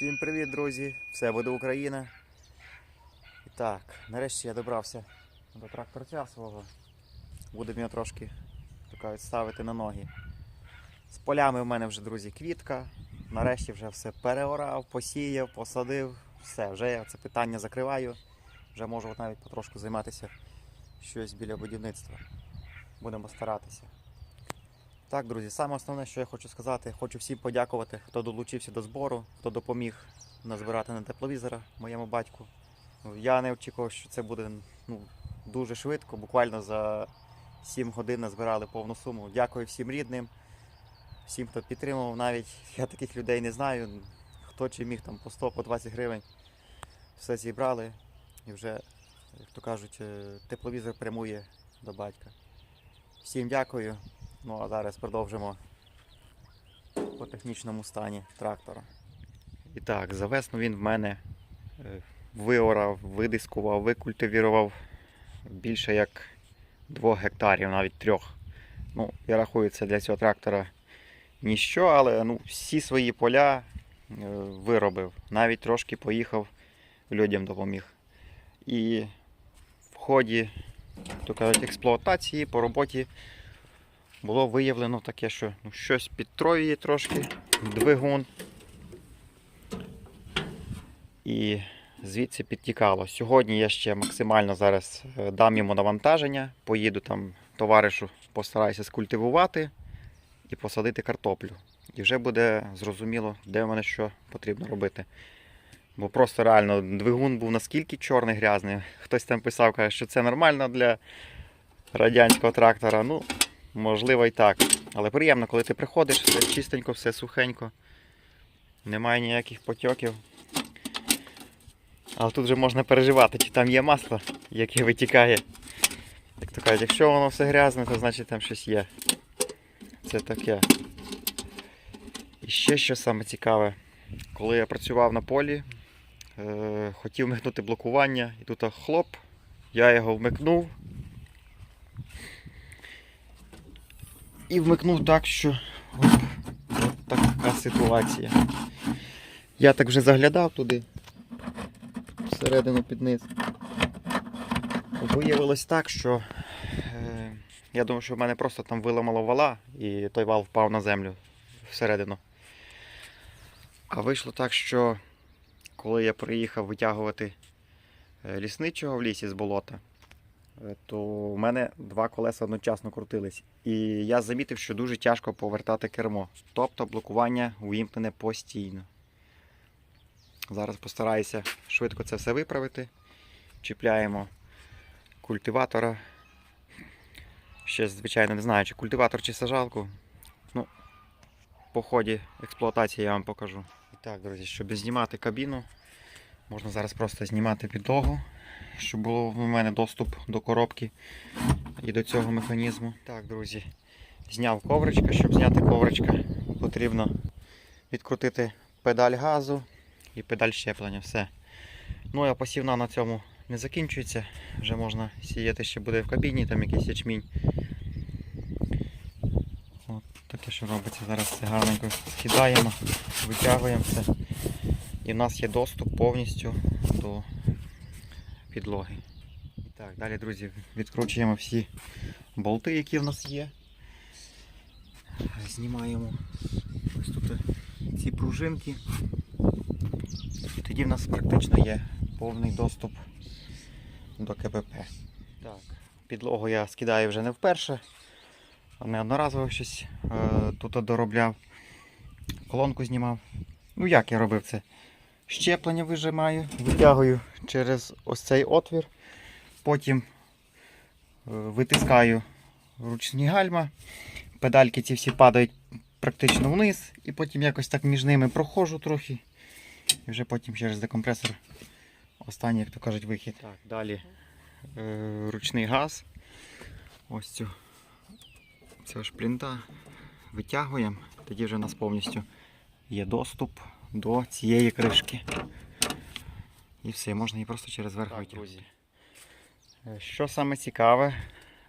Всім привіт, друзі! Все буде Україна. І так, нарешті я добрався до тракторця свого. Будемо його трошки так ставити на ноги. З полями в мене вже, друзі, квітка. Нарешті вже все переорав, посіяв, посадив. Все, вже я це питання закриваю. Вже можу навіть потрошку займатися щось біля будівництва. Будемо старатися. Так, друзі, саме основне, що я хочу сказати, хочу всім подякувати, хто долучився до збору, хто допоміг назбирати на тепловізора моєму батьку. Я не очікував, що це буде ну, дуже швидко. Буквально за 7 годин назбирали повну суму. Дякую всім рідним, всім, хто підтримував. Навіть я таких людей не знаю. Хто чи міг там по 100, по 20 гривень. Все зібрали і вже, як то кажуть, е, тепловізор прямує до батька. Всім дякую. Ну а зараз продовжимо по технічному стані трактора. І так, за весну він в мене е, виорав, видискував, викультивірував більше як 2 гектарів, навіть трьох. Ну, я рахую, це для цього трактора ніщо, але ну, всі свої поля е, виробив. Навіть трошки поїхав, людям допоміг. І в ході то кажуть, експлуатації по роботі було виявлено таке, що ну, щось підтроює трошки двигун. І звідси підтікало. Сьогодні я ще максимально зараз е, дам йому навантаження, поїду там товаришу, постараюся скультивувати і посадити картоплю. І вже буде зрозуміло, де в мене що потрібно робити. Бо просто реально двигун був наскільки чорний грязний. Хтось там писав, каже, що це нормально для радянського трактора. Ну, Можливо і так. Але приємно, коли ти приходиш, все чистенько, все сухенько. Немає ніяких потьоків. Але тут вже можна переживати, чи там є масло, яке витікає. Як то кажуть, якщо воно все грязне, то значить там щось є. Це таке. І ще що саме цікаве, коли я працював на полі, е- хотів вмикнути блокування, і тут хлоп, я його вмикнув. І вмикнув так, що оп, от така ситуація. Я так вже заглядав туди, всередину під низ. Виявилось так, що е, я думав, що в мене просто там виламало вала і той вал впав на землю всередину. А вийшло так, що коли я приїхав витягувати е, лісничого в лісі з болота, то у мене два колеса одночасно крутились. І я замітив, що дуже тяжко повертати кермо. Тобто блокування увімкнене постійно. Зараз постараюся швидко це все виправити. Чіпляємо культиватора. Ще, звичайно, не знаю, чи культиватор, чи сажалку. Ну, по ході експлуатації я вам покажу. І так, друзі, щоб знімати кабіну, можна зараз просто знімати підлогу, щоб було в мене доступ до коробки і до цього механізму. Так, друзі, зняв ковричка. Щоб зняти ковричка, потрібно відкрутити педаль газу і педаль щеплення. Все. Ну а посівна на цьому не закінчується. Вже можна сіяти ще буде в кабіні, там якийсь ячмінь. От таке, що робиться. Зараз це гарненько скидаємо, витягуємо все. І в нас є доступ повністю до підлоги. І так, далі, друзі, відкручуємо всі болти, які в нас є. Знімаємо ось тут ці пружинки. І тоді в нас практично є повний доступ до КПП. Так, підлогу я скидаю вже не вперше, а неодноразово щось е, тут доробляв. Колонку знімав. Ну як я робив це? Щеплення вижимаю, витягую через ось цей отвір, потім е, витискаю ручні гальма, педальки ці всі падають практично вниз, і потім якось так між ними проходжу трохи. І вже потім через декомпресор останній, як то кажуть, вихід. Так, далі е, ручний газ. Ось цю цього шплінта витягуємо, тоді вже у нас повністю є доступ до цієї кришки. І все, можна її просто через верх витягнути. Е, що саме цікаве,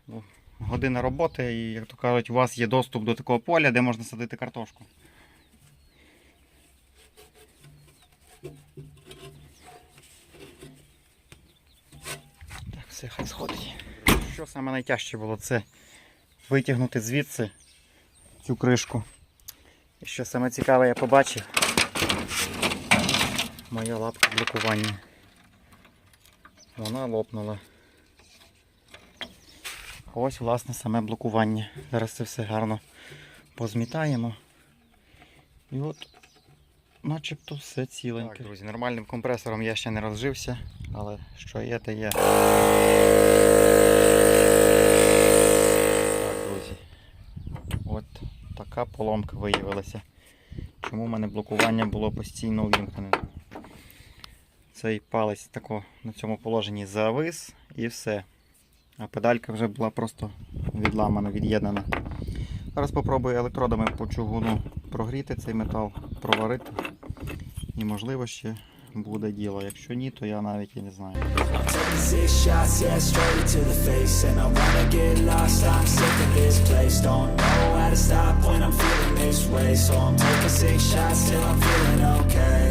ну, година роботи і, як то кажуть, у вас є доступ до такого поля, де можна садити картошку. Так, все, хай сходить. Що саме найтяжче було, це витягнути звідси цю кришку. І що саме цікаве я побачив. Моя лапка блокування. Вона лопнула. Ось, власне, саме блокування. Зараз це все гарно позмітаємо. І от начебто все ціленьке. Так, друзі, нормальним компресором я ще не розжився, але що є, те є. Так, друзі. От така поломка виявилася. Чому в мене блокування було постійно увімкнене? Цей палець тако на цьому положенні завис і все. А педалька вже була просто відламана, від'єднана. Зараз спробую електродами по чугуну прогріти цей метал, проварити. І можливо ще буде діло. Якщо ні, то я навіть і не знаю. Stop when I'm feeling this way So I'm taking six shots till I'm feeling okay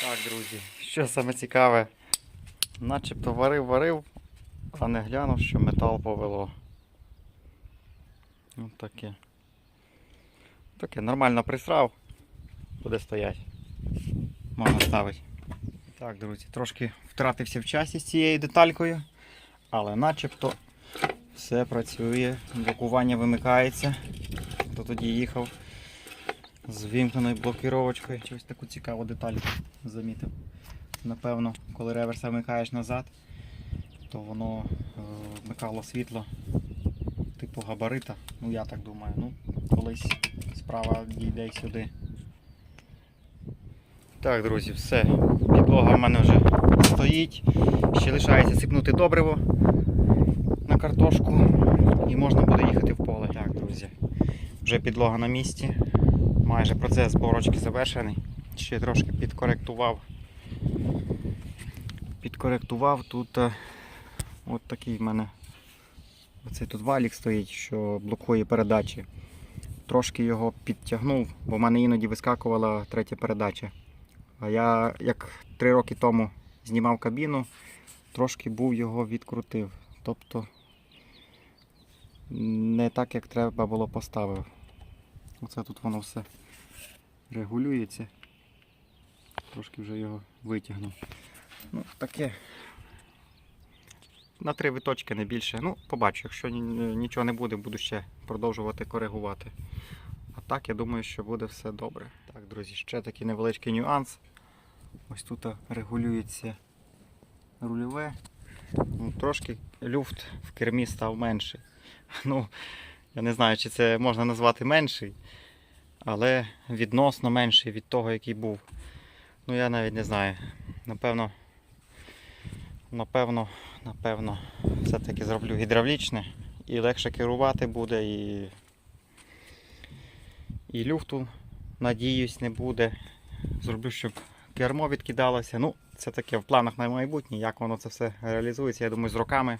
Так, друзі, що саме цікаве, начебто варив, варив, а не глянув, що метал повело. Ось таке. Таке нормально присрав, буде стояти. Можна ставити. Так, друзі, трошки втратився в часі з цією деталькою, але начебто все працює, блокування вимикається. Хто тоді їхав з вімкненою блокіровочкою. Щось таку цікаву деталь замітив. Напевно, коли реверс вмикаєш назад, то воно е, вмикало світло типу габарита. Ну я так думаю. Ну, колись справа дійде сюди. Так, друзі, все. Підлога в мене вже стоїть. Ще лишається сипнути добриво на картошку і можна буде їхати в поле. Так, друзі. Вже підлога на місці. Майже процес зборочки завершений. Ще трошки підкоректував. Підкоректував тут е, от такий в мене. Оцей тут валік стоїть, що блокує передачі. Трошки його підтягнув, бо в мене іноді вискакувала третя передача. А я як три роки тому знімав кабіну, трошки був його відкрутив. Тобто не так, як треба було поставив. Оце тут воно все регулюється. Трошки вже його витягнув. Ну, таке. На три виточки не більше. Ну, побачу, якщо нічого не буде, буду ще продовжувати коригувати. А так, я думаю, що буде все добре. Так, друзі, ще такий невеличкий нюанс. Ось тут регулюється рульове. Ну, трошки люфт в кермі став менший. Ну, я не знаю, чи це можна назвати менший, але відносно менший від того, який був. Ну, я навіть не знаю. Напевно, напевно, напевно, все-таки зроблю гідравлічне і легше керувати буде, і, і люфту, надіюсь, не буде. Зроблю, щоб кермо відкидалося. Ну, це таке в планах на майбутнє, як воно це все реалізується. Я думаю, з роками,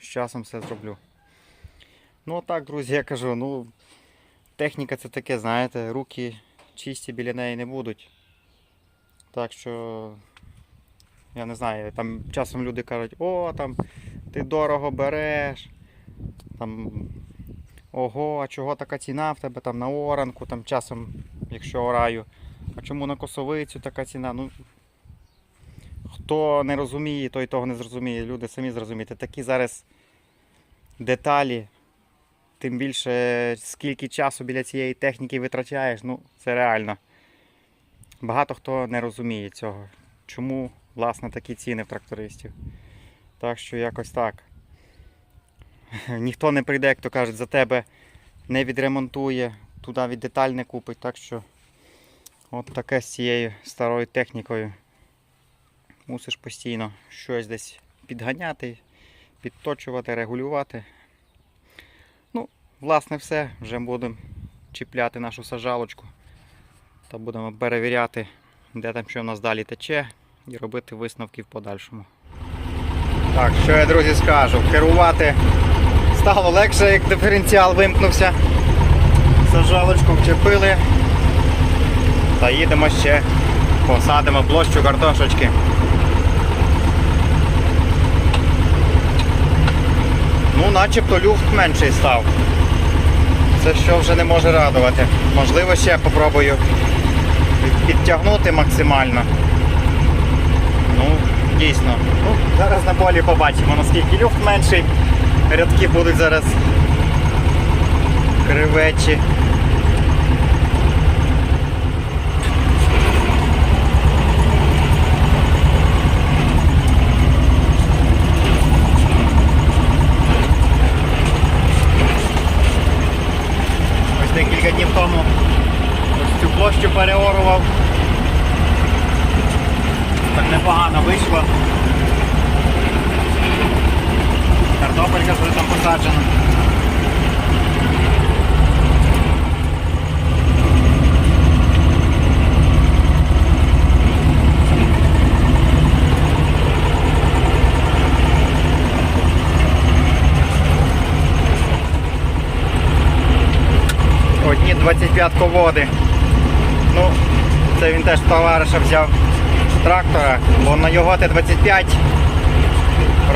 з часом все зроблю. Ну, а так, друзі, я кажу, ну, техніка це таке, знаєте, руки чисті біля неї не будуть. Так що, я не знаю, там часом люди кажуть, о, там ти дорого береш. Там, ого, а чого така ціна в тебе там на оранку, там часом, якщо ораю. А чому на косовицю така ціна? Ну, хто не розуміє, той того не зрозуміє. Люди самі зрозумієте. Такі зараз деталі, тим більше скільки часу біля цієї техніки витрачаєш, ну це реально. Багато хто не розуміє цього. Чому, власне, такі ціни в трактористів. Так що якось так. ніхто не прийде, як то кажуть, за тебе не відремонтує, туди від деталь не купить. Так що от таке з цією старою технікою. Мусиш постійно щось десь підганяти, підточувати, регулювати. Власне, все. Вже будемо чіпляти нашу сажалочку та будемо перевіряти, де там що в нас далі тече, і робити висновки в подальшому. Так, що я, друзі, скажу? Керувати стало легше, як диференціал вимкнувся. Сажалочку вчепили. Та їдемо ще, посадимо площу картошечки. Ну, начебто люфт менший став. Це що вже не може радувати. Можливо, ще попробую підтягнути максимально. Ну, дійсно. Ну, зараз на полі побачимо, наскільки люфт менший. Рядки будуть зараз кривечі. Ось декілька днів тому ось цю площу переорував. Так непогано вийшло. Картопелька там посаджена. Одні 25 води. Ну, це він теж товариша взяв з трактора, бо на його Т-25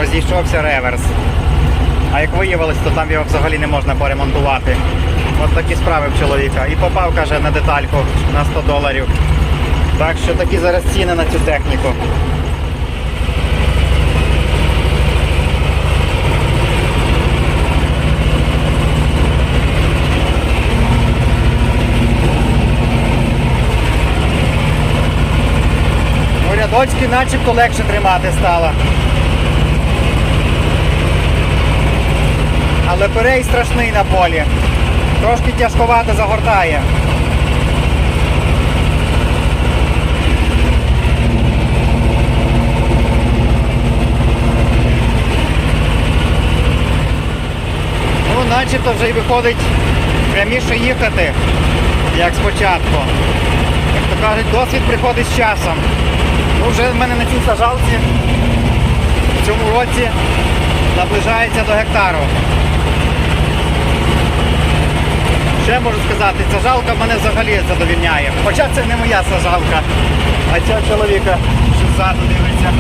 розійшовся реверс. А як виявилось, то там його взагалі не можна поремонтувати. От такі справи в чоловіка. І попав, каже, на детальку на 100 доларів. Так що такі зараз ціни на цю техніку. Рядочки начебто легше тримати стало. Але перей страшний на полі. Трошки тяжковато загортає. Ну, начебто вже й виходить пряміше їхати, як спочатку. Як то кажуть, досвід приходить з часом. Ну, вже в мене на цій сажалці в цьому році наближається до гектару. Ще можу сказати, сажалка мене взагалі задовільняє. Хоча це не моя сажалка, а цього чоловіка, що ззаду дивиться.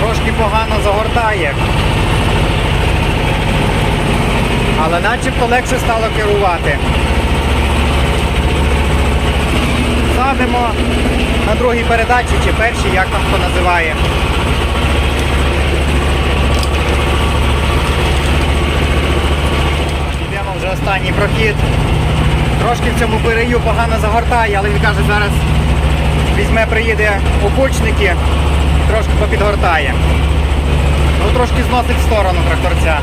Трошки погано загортає. Але начебто легше стало керувати. Садимо на другій передачі чи першій, як там хто називає. Йдемо вже останній прохід. Трошки в цьому перею погано загортає, але він каже, зараз візьме, приїде опучники, трошки попідгортає. Ну трошки зносить в сторону тракторця.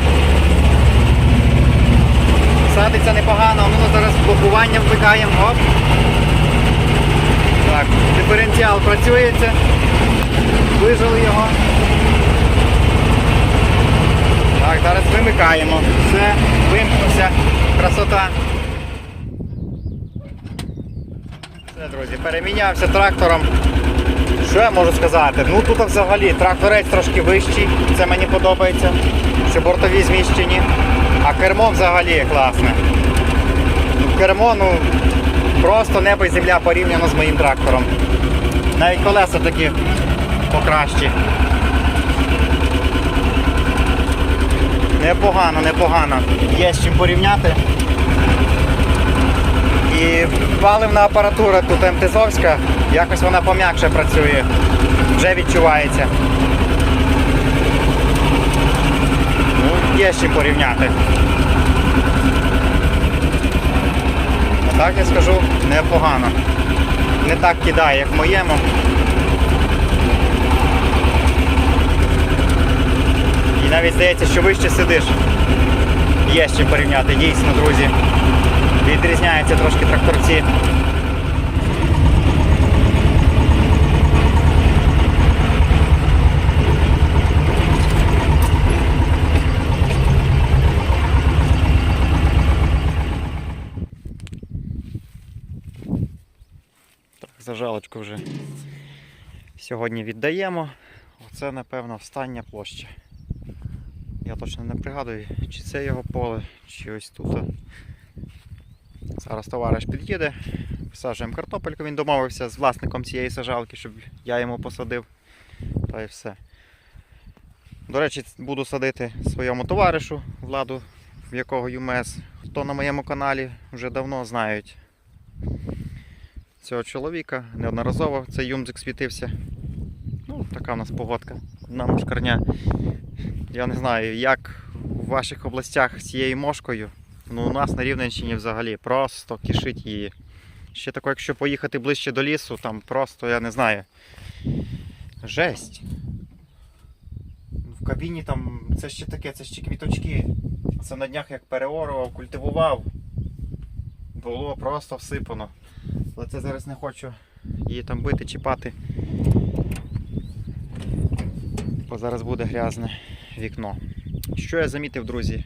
Садиться непогано, ну зараз блокування вмикаємо. Оп. Так, диференціал працюється. Вижили його. Так, зараз вимикаємо. Все, вимкнувся. Красота. Все, друзі, перемінявся трактором. Що я можу сказати? Ну тут взагалі тракторець трошки вищий, це мені подобається, що бортові зміщені. А кермо взагалі класне. Ну, Кермо, ну, просто небо і земля порівняно з моїм трактором. Навіть колеса такі покращі. Непогано, непогано. Є з чим порівняти. І паливна апаратура тут МТЗовська, якось вона пом'якше працює, вже відчувається. Ну, є чим порівняти. А так я скажу непогано. не так кидає, як в моєму. І навіть здається, що вище сидиш. Є чим порівняти, дійсно, друзі. Відрізняються трошки тракторці. Так, зажалочку вже сьогодні віддаємо. Оце, напевно, остання площа. Я точно не пригадую, чи це його поле, чи ось тут. Зараз товариш під'їде, висаджуємо картопельку. Він домовився з власником цієї сажалки, щоб я йому посадив. Та й все. До речі, буду садити своєму товаришу Владу, в якого ЮМЕС. Хто на моєму каналі вже давно знають цього чоловіка. Неодноразово цей юмзик світився. Ну, така в нас погодка. На мушкарня. Я не знаю, як у ваших областях з цією мошкою. Ну, у нас на Рівненщині взагалі просто кишить її. Ще тако, якщо поїхати ближче до лісу, там просто, я не знаю. Жесть. В кабіні там це ще таке, це ще квіточки. Це на днях як переорував, культивував. Було просто всипано. Але це зараз не хочу її там бити, чіпати. Бо зараз буде грязне вікно. Що я замітив, друзі,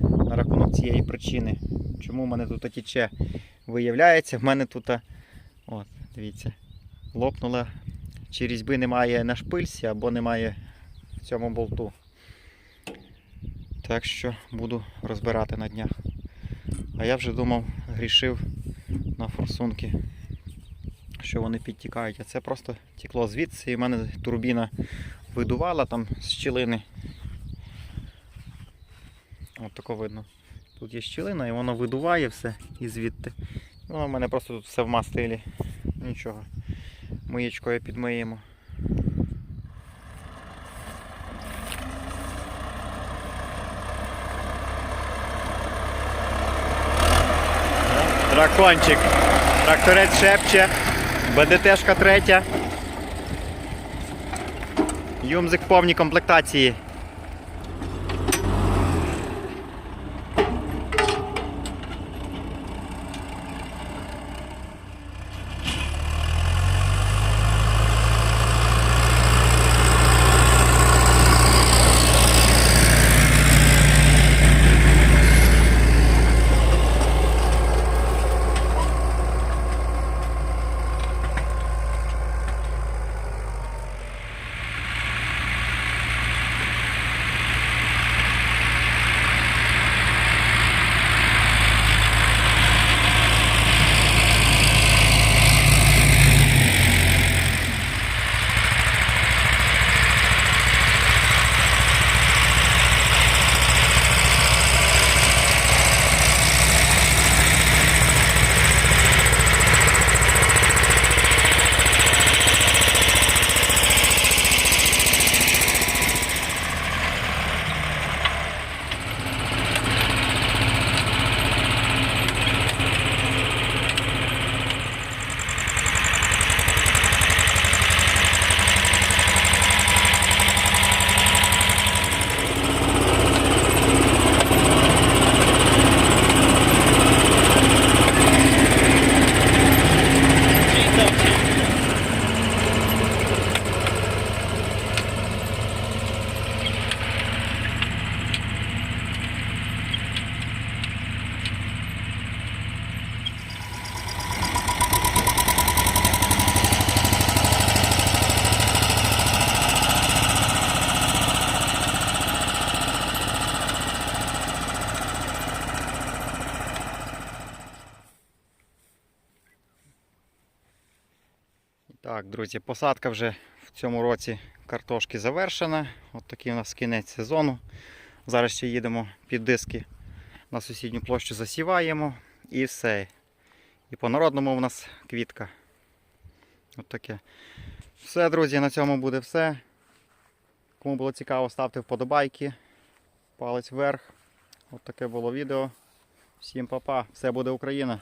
на рахунок цієї причини? Чому в мене тут тече? Виявляється, в мене тут, от, дивіться, лопнула, чи різьби немає на шпильці або немає в цьому болту. Так що буду розбирати на днях. А я вже думав, грішив на форсунки, що вони підтікають. А це просто тікло звідси і в мене турбіна видувала там з щілини. От тако видно. Тут є щілина і воно видуває все і звідти. Воно в мене просто тут все в мастилі. Нічого. Миєчкою підмиємо. Дракончик. Тракторець шепче. БДТшка третя. Юмзик в повній комплектації. Так, друзі, посадка вже в цьому році картошки завершена. От такий у нас кінець сезону. Зараз ще їдемо під диски на сусідню площу засіваємо і все. І по народному у нас квітка. От таке. Все, друзі, на цьому буде все. Кому було цікаво, ставте вподобайки. Палець вверх. От таке було відео. Всім па-па. Все буде Україна.